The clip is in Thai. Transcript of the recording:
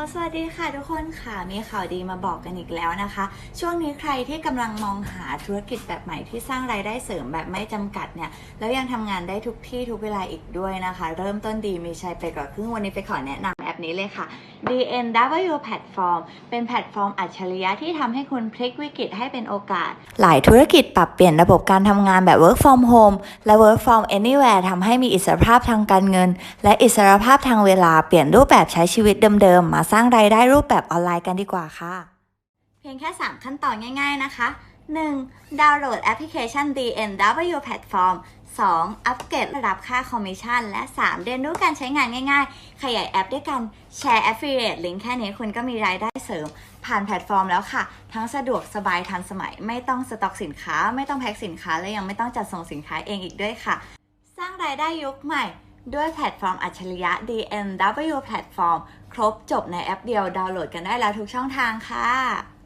สวัสดีค่ะทุกคนค่ะ มีข่าวดีมาบอกกันอีกแล้วนะคะ ช่วงนี้ใครที่กำลังมองหาธุรกิจแบบใหม่ที่สร้างรายได้เสริมแบบไม่จำกัดเนี่ย แล้วยังทำงานได้ทุกที่ทุกเวลาอีกด้วยนะคะ เริ่มต้นดีมีชัยไปกว่าครึ่งวันนี้ไปขอแนะนำแอปนี้เลยค่ะ DNW Platform เป็นแพลตฟอร์มอัจฉริยะที่ทำให้คุณพลิกวิกฤตให้เป็นโอกาส หลายธุรกิจปรับเปลี่ยนระบบการทำงานแบบ work from home และ work from anywhere ทำให้มีอิสรภาพทางการเงิน และอิสรภาพทางเวลาเปลี่ยนรูปแบบใช้ชีวิตเดิมๆมาสร้างรายได้รูปแบบออนไลน์กันดีกว่าค่ะ เพียงแค่ 3 ขั้นตอนง่าย ๆนะคะ 1. ดาวน์โหลดแอปพลิเคชัน DNW Platform 2. อัปเกรดระดับค่าคอมมิชชั่น และ 3. เรียนรู้การใช้งานง่ายๆ ขยายแอปด้วยกันแชร์ Affiliate Link แค่นี้คุณก็มีรายได้เสริม ผ่านแพลตฟอร์มแล้วค่ะ ทั้งสะดวกสบายทันสมัย ไม่ต้องสต็อกสินค้า ไม่ต้องแพ็คสินค้า และยังไม่ต้องจัดส่งสินค้าเองอีกด้วยค่ะ สร้างรายได้ยุคใหม่ ด้วยแพลตฟอร์มอัจฉริยะ DNW แพลตฟอร์มครบจบในแอปเดียวดาวน์โหลดกันได้แล้วทุกช่องทางค่ะ